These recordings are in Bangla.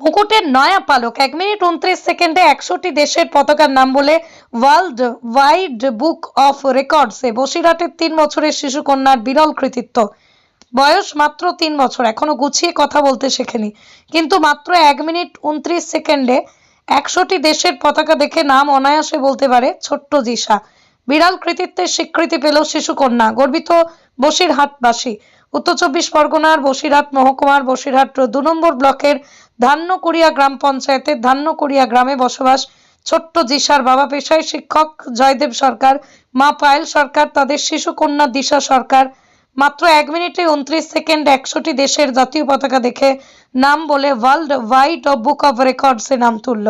মুকুটের নয়া পালক এক মিনিট উনত্রিশ সেকেন্ডে একশোটি দেশের পতাকার নাম বলে ওয়ার্ল্ড ওয়াইড বুক অফ রেকর্ডসে বসিরহাটের তিন বছরের শিশু কন্যার বিরল কৃতিত্ব। বয়স মাত্র তিন বছর, এখনও গুছিয়ে কথা বলতে শেখেনি। কিন্তু মাত্র এক মিনিট উনত্রিশ সেকেন্ডে একশোটি দেশের পতাকা দেখে নাম অনায়াসে বলতে পারে ছোট্ট জিসা। বিড়াল কৃতিত্বের স্বীকৃতি পেল শিশুকন্যা গর্বিত বসিরহাটবাসী। উত্তর চব্বিশ পরগনার বসিরহাট মহকুমার বসিরহাট দু নম্বর ব্লকের ধান্যকুড়িয়া গ্রাম পঞ্চায়েতের ধান্যকুড়িয়া গ্রামে বসবাস ছোট্ট জিসার বাবা পেশায় শিক্ষক জয়দেব সরকার, মা পায়েল সরকার, তাদের শিশুকন্যা দিশা সরকার। মাত্র এক মিনিটে উনত্রিশ সেকেন্ড একশোটি দেশের জাতীয় পতাকা দেখে নাম বলে ওয়ার্ল্ড ওয়াইড বুক অফ রেকর্ডসে নাম তুলল।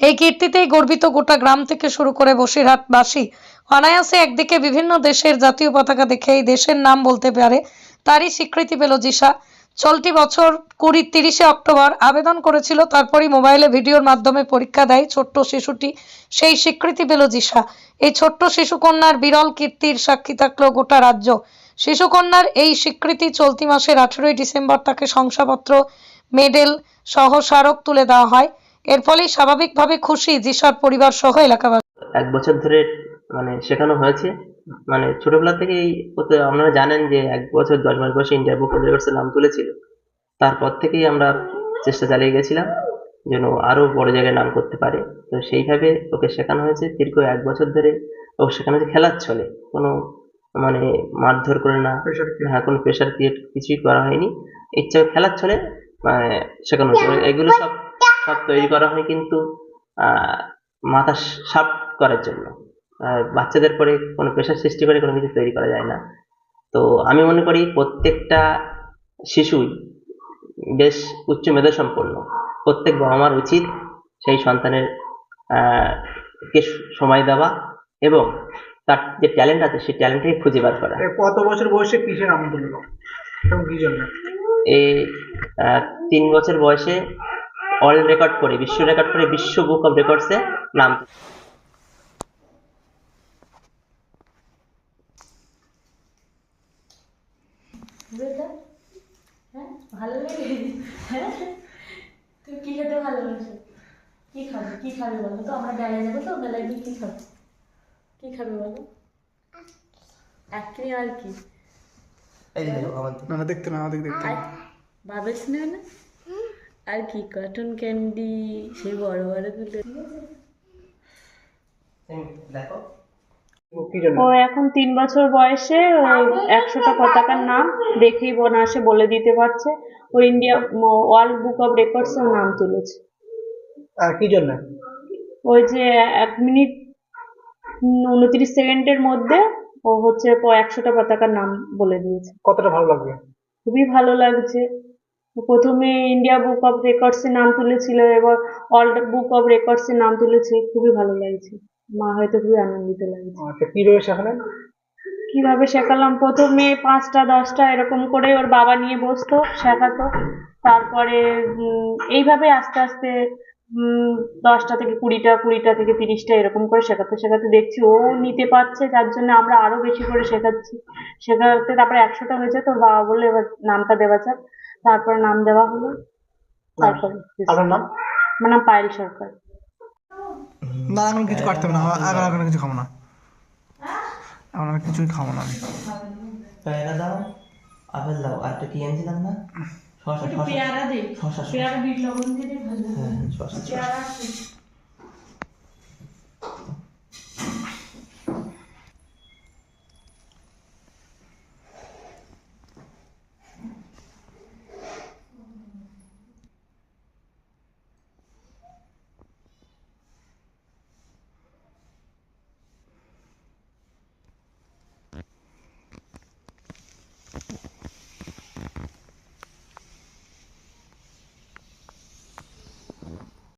এই কীর্তিতেই গর্বিত গোটা গ্রাম থেকে শুরু করে বসিরহাটবাসী। অনায়াসে একদিকে বিভিন্ন দেশের জাতীয় পতাকা দেখে এই দেশের নাম বলতে পারে, তারই স্বীকৃতি পেল জিসা চলতি বছর কুড়ি তিরিশে অক্টোবর আবেদন করেছিল, তারপরই মোবাইলে ভিডিওর মাধ্যমে পরীক্ষা দেয় ছোট্ট শিশুটি, সেই স্বীকৃতি পেল জিসা এই ছোট্ট শিশুকন্যার বিরল কীর্তির সাক্ষী থাকল গোটা রাজ্য। শিশুকন্যার এই স্বীকৃতি চলতি মাসের আঠেরোই ডিসেম্বর তাকে শংসাপত্র, মেডেল সহ স্মারক তুলে দেওয়া হয়। এর ফলেই স্বাভাবিকভাবে খুশি জিসার পরিবার সহ এলাকাবাসী। এক বছর ধরে মানে শেখানো হয়েছে। মানে ছোটবেলা থেকেই আপনারা জানেন যে এক বছর দশ মাস বয়সে ইন্ডিয়া বুক অফ রেকর্ডসের নাম তুলেছিল। তারপর থেকেই আমরা চেষ্টা চালিয়ে গেছিলাম যেন আরও বড় জায়গায় নাম করতে পারে। তো সেইভাবে ওকে শেখানো হয়েছে। দীর্ঘ এক বছর ধরে ও শেখানো হয়েছে খেলার ছলে কোনো মানে মারধর করে না হ্যাঁ কোনো প্রেশার ক্রিয়েট কিছুই করা হয়নি। ইচ্ছা খেলার ছলে মানে শেখানো হয়েছে। এগুলো সব সব তৈরি করা হয় কিন্তু আহ, মাথা সাফ করার জন্য। বাচ্চাদের পরে কোনো প্রেশার সৃষ্টি করে কোনো কিছু তৈরি করা যায় না। তো আমি মনে করি প্রত্যেকটা শিশুই বেশ উচ্চ মেধা সম্পন্ন। প্রত্যেক বাবা মার উচিত সেই সন্তানের কে সময় দেওয়া এবং তার যে ট্যালেন্ট আছে সেই ট্যালেন্টকে খুঁজে বার করা। কত বছর বয়সে কিসে নাম তুললো এবং কি জন্য? এই তিন বছর বয়সে অল রেকর্ড করে বিশ্ব রেকর্ড করে বিশ্ব বুক অফ রেকর্ডসে নাম হ্যাঁ? ভালো লাগে? হ্যাঁ? তুই কী খেতে ভালোবাসো? কী খাবে? কী খাবে বলো তো? আমরা মেলায় যাব তো মেলায় গিয়ে কী খাবে? কী খাবে বলো? এক্ষুনি আর কি? না না দেখতে না আমাদের দেখতে আর ভাবিস না না আর কি? কটন ক্যান্ডি সেই বড় বড় বড়গুলো দেখো ও এখন তিন বছর বয়সে একশোটা পতাকার নাম দেখেই বনাসে বলে দিতে পারছে। ও India world book of records এর নাম তুলেছে। আর কি জন্য? ওই যে এক মিনিট উনত্রিশ সেকেন্ডের মধ্যে ও হচ্ছে একশোটা পতাকার নাম বলে দিয়েছে। কতটা ভালো লাগবে? খুবই ভালো লাগছে। প্রথমে ইন্ডিয়া বুক অফ রেকর্ডস এর নাম তুলেছিল এবার ওয়ার্ল্ড বুক অফ রেকর্ডস এর নাম তুলেছে খুবই ভালো লাগছে। মা হয়তো খুবই আনন্দিত লাগছে। আচ্ছা কীভাবে শেখালেন? কীভাবে শেখালাম? প্রথমে পাঁচটা দশটা এরকম করে ওর বাবা নিয়ে বসতো শেখাতো। তারপরে এইভাবে আস্তে আস্তে দশটা থেকে কুড়িটা কুড়িটা থেকে তিরিশটা এরকম করে শেখাতে শেখাতে দেখছি ও নিতে পারছে যার জন্য আমরা আরও বেশি করে শেখাচ্ছি। শেখাতে তারপরে একশোটা হয়েছে তোর বাবা বলল এবার নামটা দেওয়া যাক। তারপরে নাম দেওয়া হলো। তারপরে আমার নাম পায়েল সরকার। না এখন কিছু কাটতে হবে না এখন এখন কিছু খাব না। এখন আর কিছুই খাব না আমি। পেয়ারা দাও আপেল দাও আর একটা কি এনেছিলাম না? শশা শশা পেয়ারা দে শশা পেয়ারা বিট লবণ দিয়ে দে ভালো হ্যাঁ শশা পেয়ারা